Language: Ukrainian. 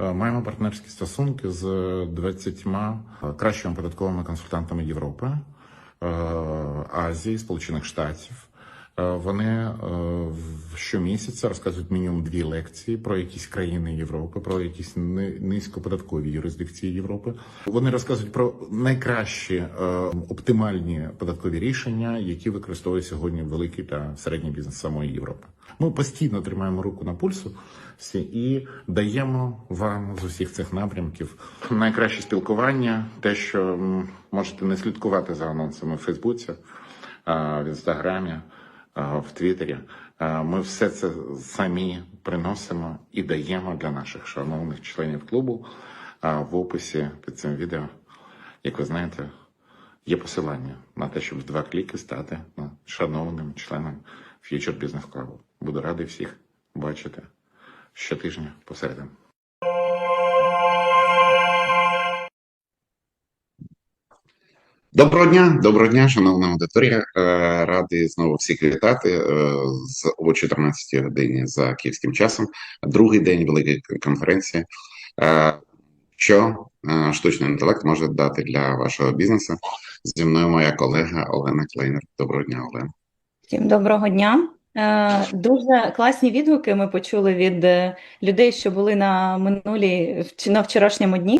Е, Маємо партнерські стосунки з 20 кращими податковими консультантами Європи, е, Азії, Сполучених Штатів. Е, Вони е, щомісяця розказують мінімум дві лекції про якісь країни Європи, про якісь ни- низькоподаткові юрисдикції Європи. Вони розказують про найкращі е, оптимальні податкові рішення, які використовує сьогодні великий та середній бізнес самої Європи. Ми постійно тримаємо руку на пульсу і даємо вам з усіх цих напрямків найкраще спілкування, те, що можете не слідкувати за анонсами в Фейсбуці, в інстаграмі, в Твіттері. Ми все це самі приносимо і даємо для наших шановних членів клубу. А, В описі під цим відео, як ви знаєте, є посилання на те, щоб в два кліки стати шановним членом Future Business Club. Буду радий всіх бачити щотижня посередині. Доброго дня, доброго дня, шановна аудиторія. Е, Радий знову всіх вітати е, з о 14 годині за київським часом. Другий день великої конференції. Е, Що штучний інтелект може дати для вашого бізнесу? Зі мною моя колега Олена Клейнер. Доброго дня, Олена. Всім доброго дня. Дуже класні відгуки ми почули від людей, що були на минулій на вчорашньому дні.